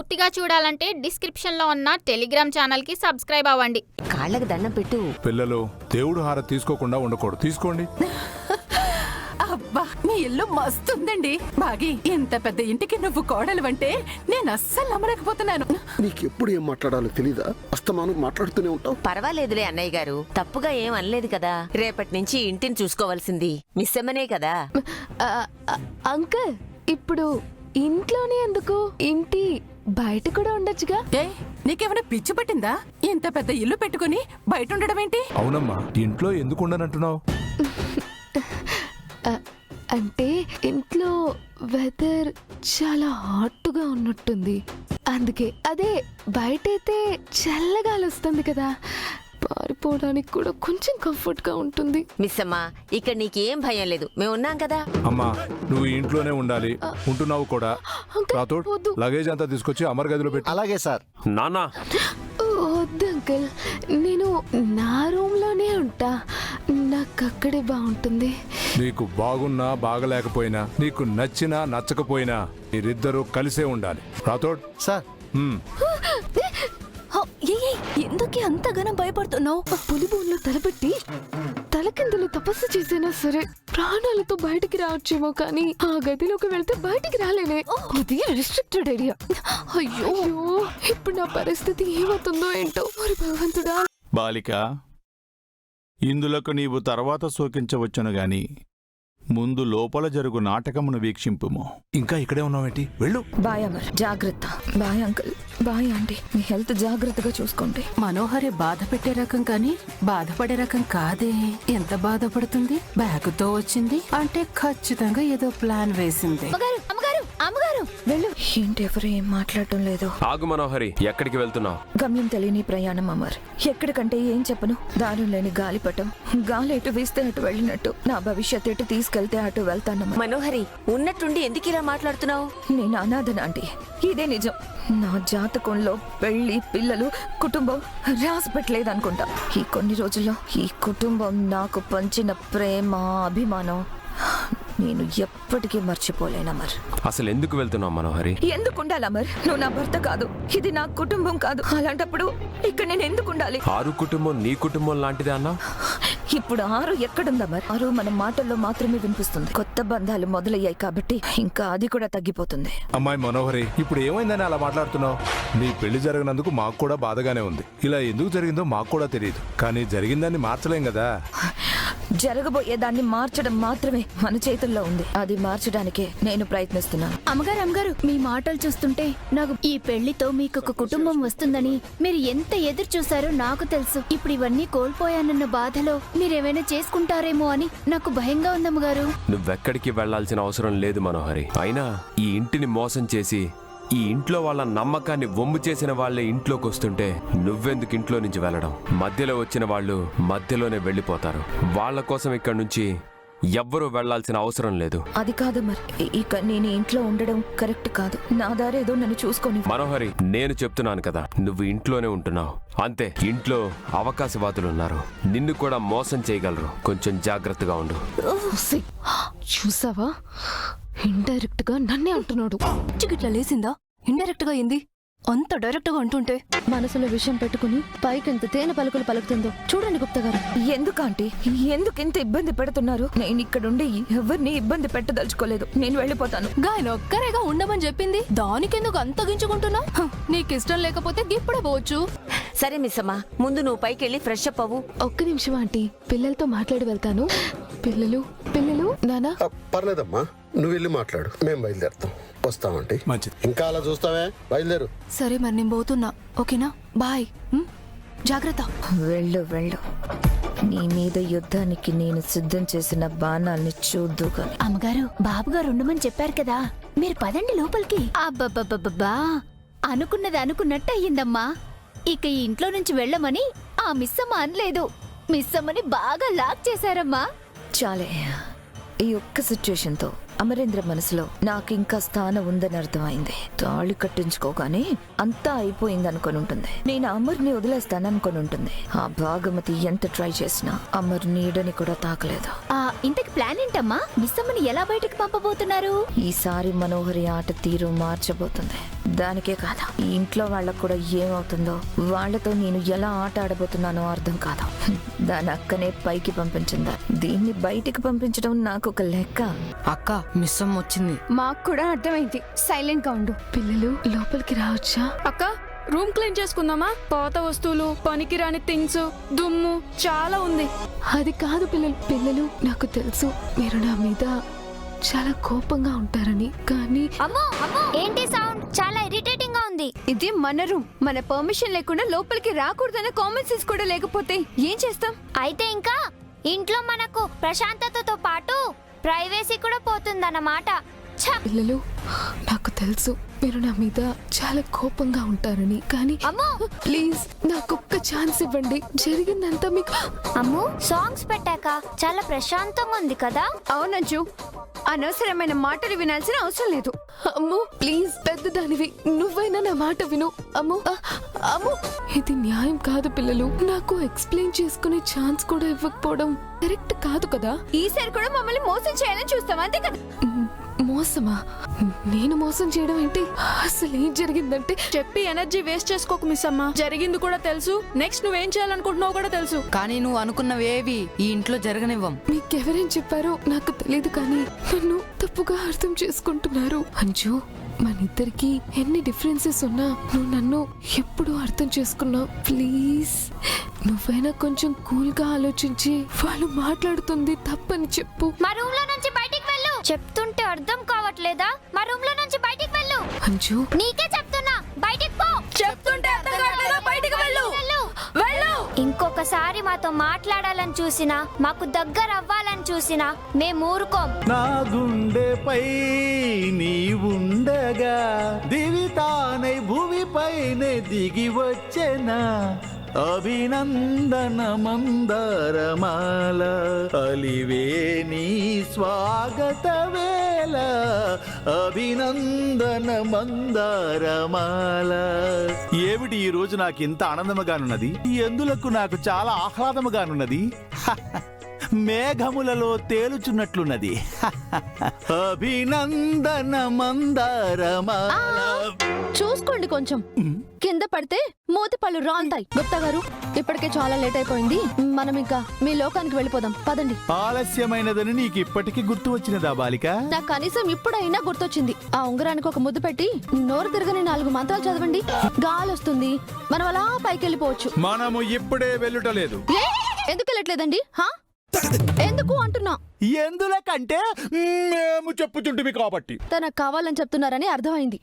పూర్తిగా చూడాలంటే డిస్క్రిప్షన్లో ఉన్న టెలిగ్రామ్ ఛానల్కి సబ్స్క్రైబ్ అవ్వండి. కాళ్ళకి దండం పెట్టు. పిల్లలు దేవుడు హార తీసుకోకుండా ఉండకూడదు. తీసుకోండి. అబ్బా మీ ఇల్లు మస్తుందండి. బాగి ఇంత పెద్ద ఇంటికి నువ్వు కోడలు అంటే నేను అస్సలు నమ్మలేకపోతున్నాను. నీకెప్పుడు ఏం మాట్లాడాలో తెలీదా? అస్తమానం మాట్లాడుతూనే ఉంటావు. పర్వాలేదులే అన్నయ్య గారు. తప్పుగా ఏం అనలేదు కదా. రేపటి నుంచి ఇంటిని చూసుకోవాల్సింది. మిస్సమ్మనే కదా. అంకుల్ ఇప్పుడు ఇంట్లోనే ఎందుకు? ఇంటి బయట కూడా ఉండొచ్చుగా. ఏ నీకేమైనా పిచ్చి పట్టిందా? ఇంత పెద్ద ఇల్లు పెట్టుకుని బయట ఉండడం ఏంటి అవునమ్మా ఇంట్లో ఎందుకు ఉండనంటున్నావు? అంటే ఇంట్లో వెదర్ చాలా హాట్గా ఉన్నట్టుంది. అందుకే అదే బయటైతే చల్లగాలి వస్తుంది కదా. పారిపోవడానికి కూడా కొంచెం కంఫర్ట్గా ఉంటుంది మిస్సమ్మ ఇక్కడ నీకేం భయం లేదు. మేము ఉన్నాం కదా. అమ్మా నువ్వు ఇంట్లోనే ఉండాలి. ఉంటున్నావు కూడా. అంకుల్, వద్దు. లగేజ్ అంతా తీసుకొచ్చి అమర్ గదిలో పెట్టి. అలాగే సార్. నానా వద్దు అంకుల్. నేను నా రూమ్లోనే ఉంటా. నాకు అక్కడే బాగుంటుంది. నీకు బాగున్నా బాగలేకపోయినా నీకు నచ్చినా నచ్చకపోయినా మీరిద్దరూ కలిసే ఉండాలి. రాతోడ్ సార్. హ్మ్. ఎందుకే అంతగానో భయపడుతున్నావు? పులి బోన్లో తలపెట్టి తలకిందులు తపస్సు చేసినా సరే ప్రాణాలతో బయటికి రావచ్చేమో కానీ ఆ గదిలోకి వెళ్తే బయటికి రాలేనే. అది రిస్ట్రిక్టెడ్ ఏరియా అయ్యో ఇప్పుడు నా పరిస్థితి ఏమవుతుందో ఏంటో మరి భగవంతుడా. బాలిక ఇందులకు నీవు తర్వాత శోకించవచ్చును గాని ముందు లోపల జరుగు నాటకమును వీక్షింపుము. ఇంకా ఇక్కడే ఉన్నావేంటి? వెళ్ళు. బాయ్ అమర్ జాగ్రత్త. Bye uncle bye aunty. మీ హెల్త్ జాగ్రత్తగా చూసుకోండి. మనోహరి బాధ పెట్టే రకం కానీ బాధపడే రకం కాదే. ఎంత బాధపడుతుంది? బ్యాగుతో వచ్చింది. అంటే ఖచ్చితంగా ఏదో ప్లాన్ వేసింది. అమ్మగారు వెళ్ళు. ఏంటి ఎవరు ఏం మాట్లాడటం లేదు? ఆగు మనోహరి ఎక్కడికి వెళ్తున్నావు? గమ్యం తెలియని ప్రయాణం అమర్. ఎక్కడికంటే ఏం చెప్పను? దారులు లేని గాలిపటం గాలి ఎటు వీస్తే అటు వెళ్ళినట్టు. నా భవిష్యత్ ఎటు తీసుకెళ్తే అటు వెళ్తానమ్మా మనోహరి ఉన్నట్టుండి ఎందుకు ఇలా మాట్లాడుతున్నావు? నేను అనాథన ఆంటీ ఇదే నిజం. నా జాతకంలో పెళ్ళి పిల్లలు కుటుంబం రాసి పెట్టలేదనుకుంటా ఈ కొన్ని రోజుల్లో ఈ కుటుంబం నాకు పంచిన ప్రేమ అభిమానం నేను ఎప్పటికీ మర్చిపోలేనమర్ అసలు ఎందుకు వెళ్తున్నావు మనోహరి? ఎందుకు ఉండాలి అమర్? నువ్వు నా భర్త కాదు. ఇది నా కుటుంబం కాదు. అలాంటప్పుడు ఇక్కడ నేను ఎందుకు ఉండాలి? ఆరు కుటుంబం నీ కుటుంబం లాంటిదే అన్నా? ఇప్పుడు ఆరు ఎక్కడుంది అమర్? ఆరు మన మాటల్లో మాత్రమే వినిపిస్తుంది. కొత్త బంధాలు మొదలయ్యాయి కాబట్టి ఇంకా అది కూడా తగ్గిపోతుంది. అమ్మాయి మనోహరి ఇప్పుడు ఏమైందని అలా మాట్లాడుతున్నావు? నీ పెళ్ళి జరిగినందుకు మాకు కూడా బాధగానే ఉంది. ఇలా ఎందుకు జరిగిందో మాకు కూడా తెలియదు. కానీ జరిగిందాన్ని మార్చలేం కదా? జరగబోయే దాన్ని మార్చడం మాత్రమే మన చేతుల్లో ఉంది. అది మార్చడానికే నేను ప్రయత్నిస్తున్నాను. అమ్మగారు అమ్మగారు మీ మాటలు చూస్తుంటే నాకు ఈ పెళ్ళితో మీకు ఒక కుటుంబం వస్తుందని మీరు ఎంత ఎదురు చూసారో నాకు తెలుసు. ఇప్పుడు ఇవన్నీ కోల్పోయానన్న బాధలో మీరేమైనా చేసుకుంటారేమో అని నాకు భయంగా ఉంది అమ్మగారు నువ్వెక్కడికి వెళ్ళాల్సిన అవసరం లేదు మనోహరి. అయినా ఈ ఇంటిని మోసం చేసి ఈ ఇంట్లో వాళ్ళ నమ్మకాన్ని వమ్ము చేసిన వాళ్ళే ఇంట్లోకి వస్తుంటే నువ్వెందుకు ఇంట్లో నుంచి వెళ్ళడం? మధ్యలో వచ్చిన వాళ్ళు మధ్యలోనే వెళ్ళిపోతారు. వాళ్ళ కోసం ఇక్కడి నుంచి ఎవ్వరూ వెళ్ళాల్సిన అవసరం లేదు. అది కాదు మరి. ఇక నేను ఇంట్లో ఉండడం కరెక్ట్ కాదు. నా దారేదో నన్ను చూసుకొని మనోహరి నేను చెప్తున్నాను కదా నువ్వు ఇంట్లోనే ఉంటున్నావు. అంతే ఇంట్లో అవకాశవాదులున్నారు. నిన్ను కూడా మోసం చేయగలరు. కొంచెం జాగ్రత్తగా ఉండు. చూసావా? ఇండైరెక్ట్గా నన్నే అంటున్నాడు. ఇట్లా లేసిందా? ఇండైరెక్ట్గా అయింది అంత డైరెక్ట్గా అంటుంటే. మనసులో విషయం పెట్టుకుని పైకి ఎంత తేనె పలుకులు పలుకుతుందో చూడండి గుప్తా గారు. ఎందుకు ఆంటీ? ఎందుకు ఇంత ఇబ్బంది పెడుతున్నారు? నేను ఇక్కడుండి ఎవరిని ఇబ్బంది పెట్టదలుచుకోలేదు. నేను వెళ్ళిపోతాను. గాయన ఒక్కరేగా ఉండమని చెప్పింది. దానికెందుకు అంత గించుకుంటున్నావు నీకు ఇష్టం లేకపోతే గిప్పుడే పోవచ్చు. సరే మిస్సమ్మ ముందు నువ్వు పైకెళ్ళి ఫ్రెష్ అప్ అవ్వు. ఒక్క నిమిషం ఆంటీ పిల్లలతో మాట్లాడి వెళ్తాను. పిల్లలు పిల్లలు నానా? పర్లేదమ్మా. నువ్వు వెళ్ళి మాట్లాడు. మేము బయలుదేరుతాం. వస్తామంటే మంచిది. ఇంకా అలా చూస్తావే? బయలుదేరు. సరే మరి నేను పోతున్నా. ఓకేనా? బాయ్. ఉమ్, జాగ్రత్త. వెళ్ళు వెళ్ళు. నీ మీద యుద్ధానికి నేను సిద్ధం చేసిన బాణాల్ని చూద్దు అమ్మగారు బాబుగారు ఉండమని చెప్పారు కదా. మీరు పదండి లోపలికి. అబ్బబ్బబ్బబ్బా అనుకున్నది అనుకున్నట్టు అయ్యిందమ్మా ఇక ఈ ఇంట్లో నుంచి వెళ్ళమని ఆ మిస్సమ్మ అనలేదు. మిస్సమ్మని బాగా లాక్ చేశారమ్మా. చాలే. ఈ ఒక్క సిచ్యుయేషన్తో అమరేంద్ర మనసులో నాకు ఇంకా స్థానం ఉందని అర్థమైంది. తాళి కట్టించుకోగానే అంతా అయిపోయింది అనుకొని ఉంటుంది నేను అమర్ని వదిలేస్తాను అనుకొని ఉంటుంది ఆ భాగమతి ఎంత ట్రై చేసినా అమర్ నీడని కూడా తాకలేదు. ఆ ఇంతకి ప్లాన్ ఏంటమ్మా? మిస్ అమ్మని ఎలా బయటకు పంపబోతున్నారు? ఈసారి మనోహరి ఆట తీరు మార్చబోతుంది. దానికే కాదు ఈ ఇంట్లో వాళ్ళకు కూడా ఏమవుతుందో వాళ్ళతో నేను ఎలా ఆట ఆడబోతున్నానో అర్థం కాదు. దాని అక్కనే పైకి పంపించిందా. దీన్ని బయటికి పంపించడం నాకు ఒక లెక్క. అక్క మిస్సం వచ్చింది. మాకు కూడా అర్థమైంది. సైలెంట్గా ఉండు. పిల్లలు లోపలికి రావచ్చా? అక్క రూమ్ క్లీన్ చేసుకుందామా? పాత వస్తువులు పనికిరాని థింగ్స్ దుమ్ము చాలా ఉంది. అది కాదు పిల్లలు. పిల్లలు నాకు తెలుసు. మీరు నా మీద చాలా కోపంగా ఉంటారని. కానీ అమ్మో అమ్మో! ఏంటి సౌండ్? చాలా ఇరిటేటింగ్గా ఉంది. ఇది మన రూమ్. మన పర్మిషన్ లేకుండా లోపలికి రాకూడదనే కామన్ సెన్స్ కూడా లేకపోతే ఏం చేస్తాం? అయితే ఇంకా ఇంట్లో మనకు ప్రశాంతతతో పాటు ప్రైవసీ కూడా పోతుందన్నమాట. ఛ! పిల్లలు నాకు తెలుసు. మీరు నా మీద చాలా కోపంగా ఉంటారని. కానీ అమ్మో! ప్లీజ్ నాకు ఒక్క ఛాన్స్ ఇవ్వండి. జరిగిందంతా మీకు అమ్ము సాంగ్స్ పెట్టాక చాలా ప్రశాంతంగా ఉంది కదా? అవునంచు. అనవసరమైన మాటలు వినాల్సిన అవసరం లేదు. అమ్ము ప్లీజ్ పెద్దదానివి. నువ్వైనా నా మాట విను. అమ్ము ఆ, అమ్ము. ఇది న్యాయం కాదు పిల్లలు. నాకు ఎక్స్ప్లెయిన్ చేసుకునే ఛాన్స్ కూడా ఇవ్వకపోవడం కరెక్ట్ కాదు కదా? ఈసారి కూడా మమ్మల్ని మోసం చేయాలని చూస్తాం అంతే కదా? మోసమా? నేను మోసం చేయడం ఏంటి? అసలు ఏం జరిగిందంటే? చెప్పి ఎనర్జీ వేస్ట్ చేసుకోకు మిస్ అమ్మ. జరిగింది కూడా తెలుసు. నెక్స్ట్ నువ్వేం చేయాలనుకుంటున్నావు కూడా తెలుసు. కానీ నువ్వు అనుకున్నవేవి ఈ ఇంట్లో జరగనివ్వం. మీకెవరేం చెప్పారో నాకు తెలియదు కానీ నన్ను తప్పుగా అర్థం చేసుకుంటున్నారు. అంజు మన ఇద్దరికి ఎన్ని డిఫరెన్సెస్ ఉన్నా నువ్వు నన్ను ఎప్పుడు అర్థం చేసుకున్నావు. ప్లీజ్ నువ్వైనా కొంచెం కూల్గా ఆలోచించి వాళ్ళు మాట్లాడుతుంది తప్పని చెప్పు. మా రూమ్లో చెప్తుంటే అర్థం కావట్లేదా? మా రూమ్లో నుంచి బయటికి వెళ్ళు. అంజు. నీకే చెప్తున్నా. బయటికి పో. చెప్తుంటే అర్థం కావట్లేదా? బయటికి వెళ్ళు. వెళ్ళు. ఇంకొకసారి మాతో మాట్లాడాలని చూసినా మాకు దగ్గర అవ్వాలని చూసినా మేము ఊరుకోం. నా గుండెపై నీ ఉండగా దివితానై భూమిపైనే దిగి వచ్చెనా? అభినందన మందరమాల అలివే నీ స్వాగత వేళ అభినందన మందరమాల ఏమిటి ఈ రోజు నాకు ఇంత ఆనందముగానున్నది ఎందులకు నాకు చాలా ఆహ్లాదముగానున్నది? మేఘములలో తేలుచున్నట్లున్నది. అభినందన చూసుకోండి కొంచెం. కింద పడితే మూతి పళ్ళు రాంతాయి. గుప్తా గారు ఇప్పటికే చాలా లేట్ అయిపోయింది. మనం ఇంకా మీ లోకానికి వెళ్ళిపోదాం. పదండి. ఆలస్యమైనదని నీకు ఇప్పటికీ గుర్తు వచ్చినదా బాలిక? నాకు కనీసం ఇప్పుడైనా గుర్తొచ్చింది. ఆ ఉంగరానికి ఒక ముద్దు పెట్టి నోరు తిరగని నాలుగు మంత్రాలు చదవండి. గాలి వస్తుంది మనం అలా పైకి వెళ్ళిపోవచ్చు మనము ఇప్పుడే వెళ్ళుటలేదు? ఎందుకు వెళ్ళట్లేదండి? హా? ఎందుకు అంటున్నా? ఎందులకంటే మేము చెప్పుచుంటివి కాబట్టి. తనకు కావాలని చెప్తున్నారని అర్థమైంది.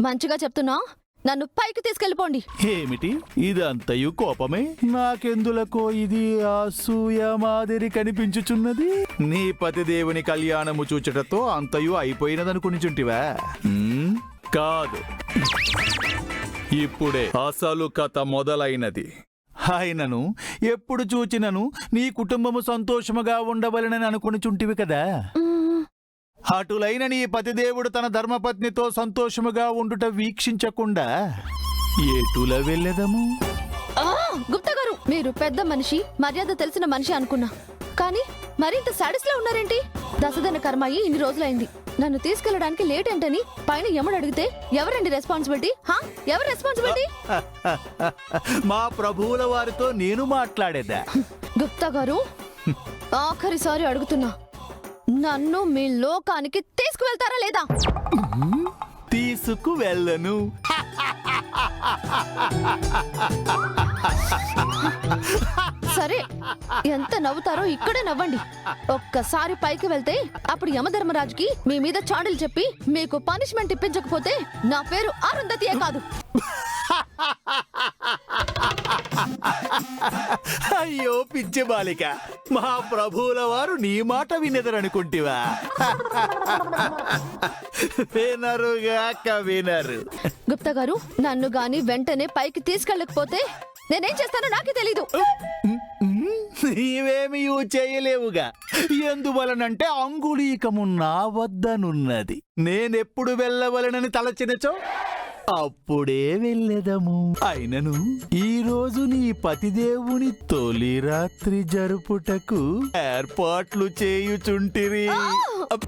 మంచిగా చెప్తున్నా నన్ను పైకి తీసుకెళ్ళిపోండి. ఏమిటి? ఇదంతయు కోపమే? నాకెందులకో ఇది అసూయ మాదిరి కనిపించుచున్నది. నీ పతిదేవుని కళ్యాణము చూచటతో అంతయు అయిపోయినదనుకునిచుంటివా ఉమ్, కాదు. ఇప్పుడే అసలు కథ మొదలైనది. ఆయనను ఎప్పుడు చూచినను? నీ కుటుంబము సంతోషముగా ఉండవలనని అనుకునిచుంటివి కదా. అటులైన నీ పతిదేవుడు తన ధర్మపత్నితో సంతోషముగా ఉండుట వీక్షించకుండా ఎటుల వెళ్ళెదము? ఆ, గుప్తా గారు మీరు పెద్ద మనిషి మర్యాద తెలిసిన మనిషి అనుకున్నా. కానీ మరింత సాడిస్లో ఉన్నారేంటి? దశదన కర్మ అయ్యి ఇన్ని రోజులైంది. నన్ను తీసుకెళ్ళడానికి లేట్ ఏంటని పైన యముడు అడిగితే ఎవరండి రెస్పాన్సిబిలిటీ హా? ఎవరు రెస్పాన్సిబిలిటీ మా ప్రభువుల వారితో నేను మాట్లాడేదా? గుప్తా గారు ఆఖరిసారి అడుగుతున్నా. నన్ను మీ లోకానికి తీసుకువెళ్తారా లేదా? తీసుకు వెళ్ళను సరే ఎంత నవ్వుతారో ఇక్కడే నవ్వండి. ఒక్కసారి పైకి వెళ్తే అప్పుడు యమధర్మరాజుకి మీ మీద చాడీలు చెప్పి మీకు పనిష్మెంట్ ఇప్పించకపోతే నా పేరు అరుంధతియే కాదు. అయ్యో పిచ్చి బాలిక. మా ప్రభువుల వారు నీ మాట వినెదరనుకుంటివా? వినరుగాక వినరు గుప్తా గారు నన్ను గాని వెంటనే పైకి తీసుకెళ్ళకపోతే నేనేం చేస్తానో నాకే తెలీదు. నీవేమీ చేయలేవుగా. ఎందువలనంటే అంగుళీకము నా వద్దనున్నది నేనెప్పుడు వెళ్ళవలనని తలచినచో అప్పుడే వెళ్ళెదము. అయినను ఈ రోజు నీ పతిదేవుని తొలి రాత్రి జరుపుటకు ఏర్పాట్లు చేయుచుంటిరి.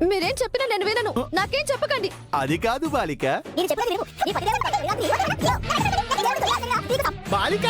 మీరేం చెప్పినా నేను వినను. నాకేం చెప్పకండి. అది కాదు బాలిక. బాలిక